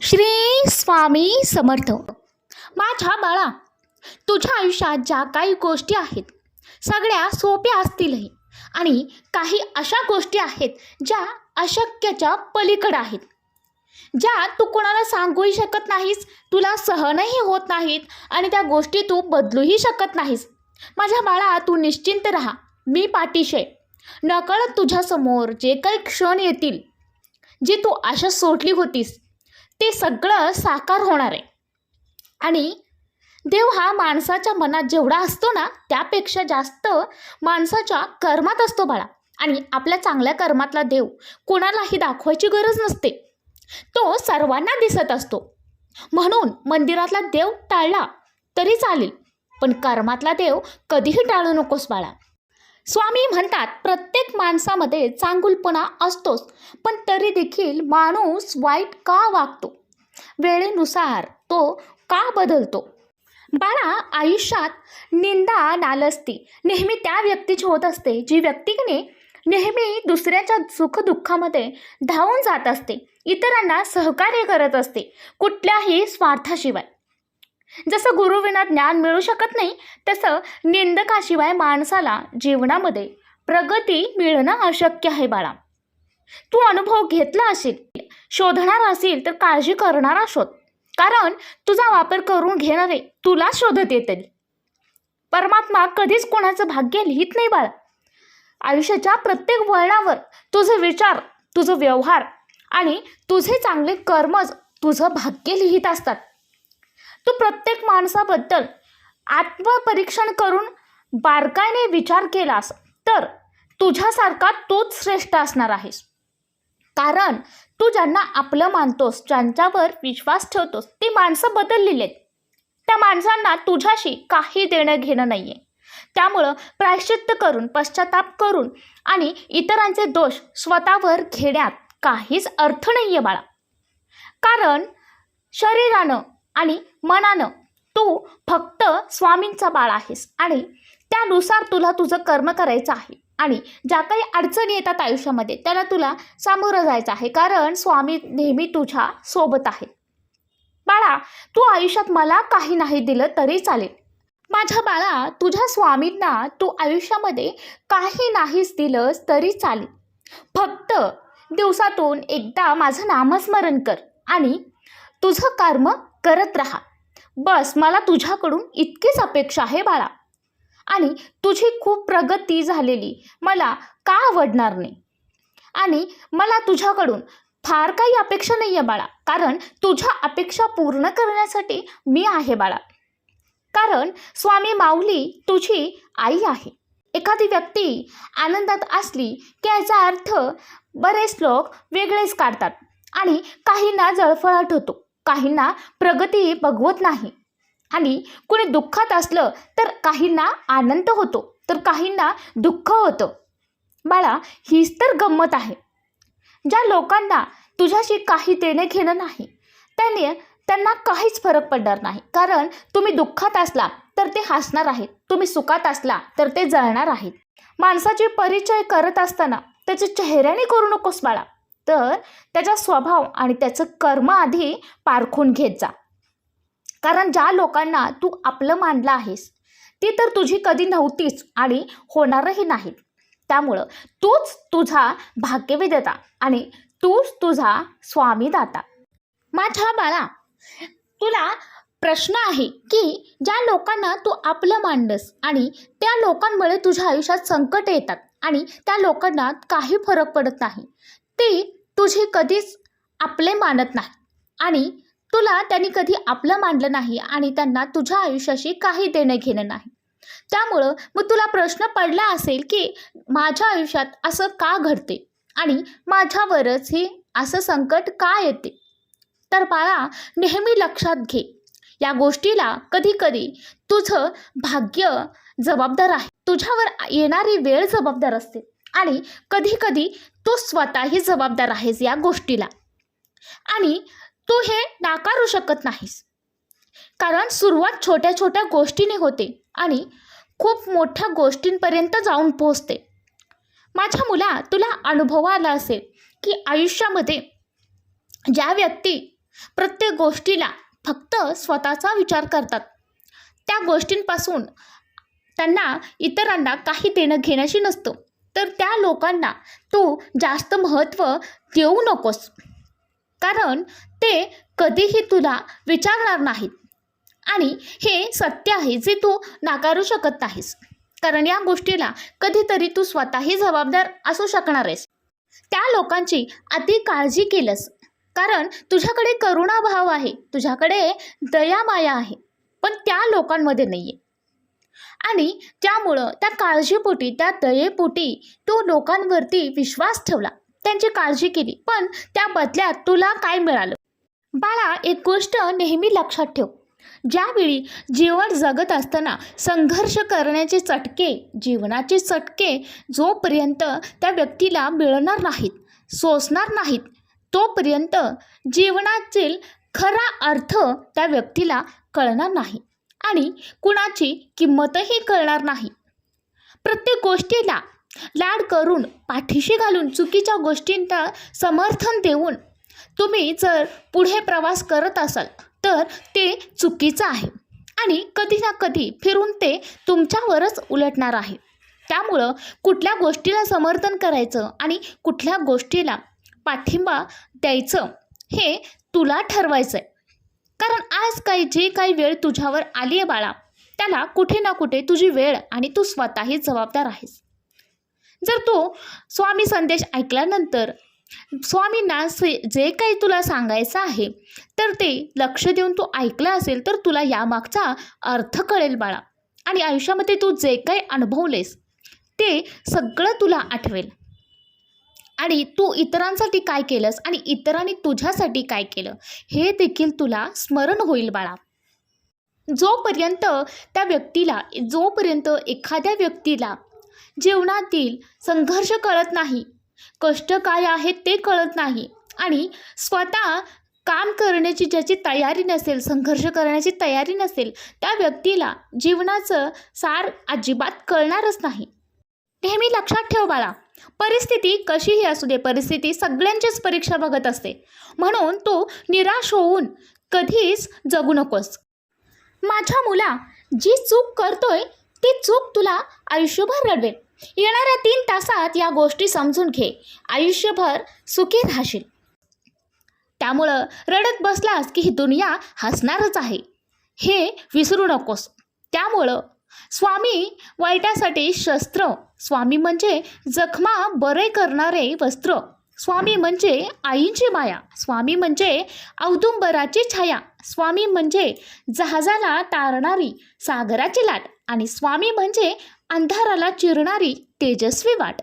श्री स्वामी समर्थ. माझ्या बाळा तुझ्या आयुष्यात ज्या काही गोष्टी आहेत सगळ्या सोप्या असतीलही. आणि काही अशा गोष्टी आहेत ज्या अशक्यच्या पलीकडे आहेत. ज्या तू कोणाला सांगूही शकत नाहीस तुला सहनही होत नाहीत आणि त्या गोष्टी तू बदलूही शकत नाहीस. माझ्या बाळा तू निश्चिंत राहा. मी पाठीशी आहे नकळत तुझ्यासमोर जे काही क्षण येतील जी तू आशा सोडली होतीस ते सगळं साकार होणार आहे. आणि देव हा माणसाच्या मनात जेवढा असतो ना त्यापेक्षा जास्त माणसाच्या कर्मात असतो बाळा. आणि आपल्या चांगल्या कर्मातला देव कोणालाही दाखवायची गरज नसते. तो सर्वांना दिसत असतो. म्हणून मंदिरातला देव टाळला तरी चालेल. पण कर्मातला देव कधीही टाळू नकोस बाळा. स्वामी म्हणतात प्रत्येक माणसामध्ये चांगुलपणा असतोच पण तरी देखील माणूस वाईट का वागतो? वेळेनुसार तो का बदलतो? बाळा आयुष्यात निंदा नालस्ती. नेहमी त्या व्यक्तीची होत असते जी व्यक्तीने नेहमी दुसऱ्याच्या सुखदुःखामध्ये धावून जात असते इतरांना सहकार्य करत असते कुठल्याही स्वार्थाशिवाय. जसं गुरुविना ज्ञान मिळू शकत नाही तसं निंदकाशिवाय माणसाला जीवनामध्ये प्रगती मिळणं अशक्य आहे बाळा. तू अनुभव घेतला असेल शोधणार असेल तर काळजी करणारा शोध कारण तुझा वापर करून घेणारे तुला शोधत येतील. परमात्मा कधीच कोणाचं भाग्य लिहित नाही बाळा. आयुष्याच्या प्रत्येक वळणावर तुझे विचार तुझं व्यवहार आणि तुझे चांगले कर्मच तुझं भाग्य लिहित असतात. तू प्रत्येक माणसाबद्दल आत्मपरीक्षण करून बारकाईने विचार केलास तर तुझ्यासारखा तोच श्रेष्ठ असणार आहेस. कारण तू ज्यांना आपलं मानतोस ज्यांच्यावर विश्वास ठेवतोस ती माणसं बदललेली आहेत त्या माणसांना तुझ्याशी काही देणं घेणं नाही आहे त्यामुळं प्रायश्चित्त करून पश्चाताप करून आणि इतरांचे दोष स्वतःवर घेण्यात काहीच अर्थ नाही आहे बाळा. कारण शरीरानं आणि मनानं तू फक्त स्वामींचा बाळ आहेस आणि त्यानुसार तुला तुझं कर्म करायचं आहे. आणि ज्या काही अडचणी येतात आयुष्यामध्ये त्याला तुला सामोरं जायचं आहे. कारण स्वामी नेहमी तुझ्या सोबत आहे. बाळा तू आयुष्यात मला काही नाही दिलं तरी चालेल. माझ्या बाळा तुझ्या स्वामींना तू आयुष्यामध्ये काही नाहीच दिलंस तरी चालेल. फक्त दिवसातून एकदा माझं नामस्मरण कर आणि तुझं कर्म करत राहा. बस मला तुझ्याकडून इतकीच अपेक्षा आहे बाळा. आणि तुझी खूप प्रगती झालेली मला का आवडणार नाही? आणि मला तुझ्याकडून फार काही अपेक्षा नाही आहे बाळा कारण तुझ्या अपेक्षा पूर्ण करण्यासाठी मी आहे बाळा. कारण स्वामी माऊली तुझी आई आहे. एखादी व्यक्ती आनंदात असली की याचा अर्थ बरेच लोक वेगळेच काढतात आणि काहींना जळफळाट होतो. काहींना प्रगती भगवत नाही. आणि कुणी दुःखात असलं तर काहींना आनंद होतो तर काहींना दुःख होतं. बाळा हीच तर गंमत आहे. ज्या लोकांना तुझ्याशी काही देणे घेणं नाही त्याने त्यांना काहीच फरक पडणार नाही. कारण तुम्ही दुःखात असला तर ते हसणार आहेत तुम्ही सुखात असला तर ते जळणार आहेत. माणसाचे परिचय करत असताना त्याच्या चेहऱ्याने करू नकोस बाळा. तर त्याचा स्वभाव आणि त्याचं कर्म आधी पारखून घेत जा. कारण ज्या लोकांना तू आपलं मानलं आहेस ती तर तुझी कधी नव्हतीच आणि होणारही नाहीत. त्यामुळं तूच तुझा भाग्यविदेता आणि तूच तुझा स्वामीदाता. माझ्या बाळा तुला प्रश्न आहे की ज्या लोकांना तू आपलं मांडस आणि त्या लोकांमुळे तुझ्या आयुष्यात संकट येतात आणि त्या लोकांना काही फरक पडत नाही ते तुझे कधीच आपले मानत नाही. आणि तुला त्यांनी कधी आपलं मानलं नाही आणि त्यांना तुझ्या आयुष्याशी काही देणं घेणं नाही. त्यामुळं मग तुला प्रश्न पडला असेल की माझ्या आयुष्यात असं का घडते? आणि माझ्यावरच हे असं संकट का येते? तर बाळा नेहमी लक्षात घे. या गोष्टीला कधी कधी तुझं भाग्य जबाबदार आहे. तुझ्यावर येणारी वेळ जबाबदार असते. आणि कधी कधी तू स्वतःही जबाबदार आहेस या गोष्टीला. आणि तू हे नाकारू शकत नाहीस. कारण सुरुवात छोट्या छोट्या गोष्टीने होते आणि खूप मोठ्या गोष्टींपर्यंत जाऊन पोहोचते. माझ्या मुला तुला अनुभव आला असेल की आयुष्यामध्ये ज्या व्यक्ती प्रत्येक गोष्टीला फक्त स्वतःचा विचार करतात त्या गोष्टींपासून त्यांना इतरांना काही देणं घेण्याशी नसतं. तर त्या लोकांना तू जास्त महत्त्व देऊ नकोस. कारण ते कधीही तुला विचारणार नाहीत. आणि हे सत्य आहे जे तू नाकारू शकत नाहीस. कारण या गोष्टीला कधीतरी तू स्वतःही जबाबदार असू शकणार आहेस. त्या लोकांची अति काळजी केलंस. कारण तुझ्याकडे करुणाभाव आहे. तुझ्याकडे दयामाया आहे. पण त्या लोकांमध्ये नाही आहे आणि त्यामुळं त्या काळजीपोटी त्या दयेपोटी तो लोकांवरती विश्वास ठेवला. त्यांची काळजी केली पण त्या बदल्यात तुला काय मिळालं? बाळा एक गोष्ट नेहमी लक्षात ठेव. ज्यावेळी जीवन जगत असताना संघर्ष करण्याचे चटके जीवनाचे चटके जोपर्यंत त्या व्यक्तीला मिळणार नाहीत सोसणार नाहीत तोपर्यंत जीवनातील खरा अर्थ त्या व्यक्तीला कळणार नाही. आणि कुणाची किंमतही कळणार नाही. प्रत्येक गोष्टीला लाड करून पाठीशी घालून चुकीच्या गोष्टींना समर्थन देऊन तुम्ही जर पुढे प्रवास करत असाल तर ते चुकीचं आहे आणि कधी ना कधी फिरून ते तुमच्यावरच उलटणार आहे. त्यामुळं कुठल्या गोष्टीला समर्थन करायचं आणि कुठल्या गोष्टीला पाठिंबा द्यायचं हे तुला ठरवायचं आहे कारण आज काही जे काही वेळ तुझ्यावर आली आहे बाळा त्याला कुठे ना कुठे तुझी वेळ आणि तू स्वतःही जबाबदार आहेस. जर तू स्वामी संदेश ऐकल्यानंतर स्वामींना से जे काही तुला सांगायचं आहे तर ते लक्ष देऊन तू ऐकलं असेल तर तुला यामागचा अर्थ कळेल बाळा. आणि आयुष्यामध्ये तू जे काही अनुभवलेस ते सगळं तुला आठवेल. आणि तू इतरांसाठी काय केलंस आणि इतरांनी तुझ्यासाठी काय केलं? हे देखील तुला स्मरण होईल बाळा. जोपर्यंत त्या व्यक्तीला जोपर्यंत एखाद्या व्यक्तीला जीवनातील संघर्ष कळत नाही कष्ट काय आहेत ते कळत नाही आणि स्वतः काम करण्याची ज्याची तयारी नसेल संघर्ष करण्याची तयारी नसेल त्या व्यक्तीला जीवनाचं सार अजिबात कळणारच नाही. नेहमी लक्षात ठेव बाळा. परिस्थिती कशीही असू दे परिस्थिती सगळ्यांचीच परीक्षा बघत असते. म्हणून तू निराश होऊन कधीच जगू नकोस. माझ्या मुला जी चूक करतोय ती चूक तुला आयुष्यभर रडवेल. येणाऱ्या तीन तासात या गोष्टी समजून घे. आयुष्यभर सुखी राहशील. त्यामुळं रडत बसलास की ही दुनिया हसणारच आहे. हे विसरू नकोस. त्यामुळं स्वामी वाईटासाठी शस्त्र. स्वामी म्हणजे जखमा बरे करणारे वस्त्र. स्वामी म्हणजे आईंची माया. स्वामी म्हणजे औदुंबराची छाया. स्वामी म्हणजे जहाजाला तारणारी सागराची लाट. आणि स्वामी म्हणजे अंधाराला चिरणारी तेजस्वी वाट.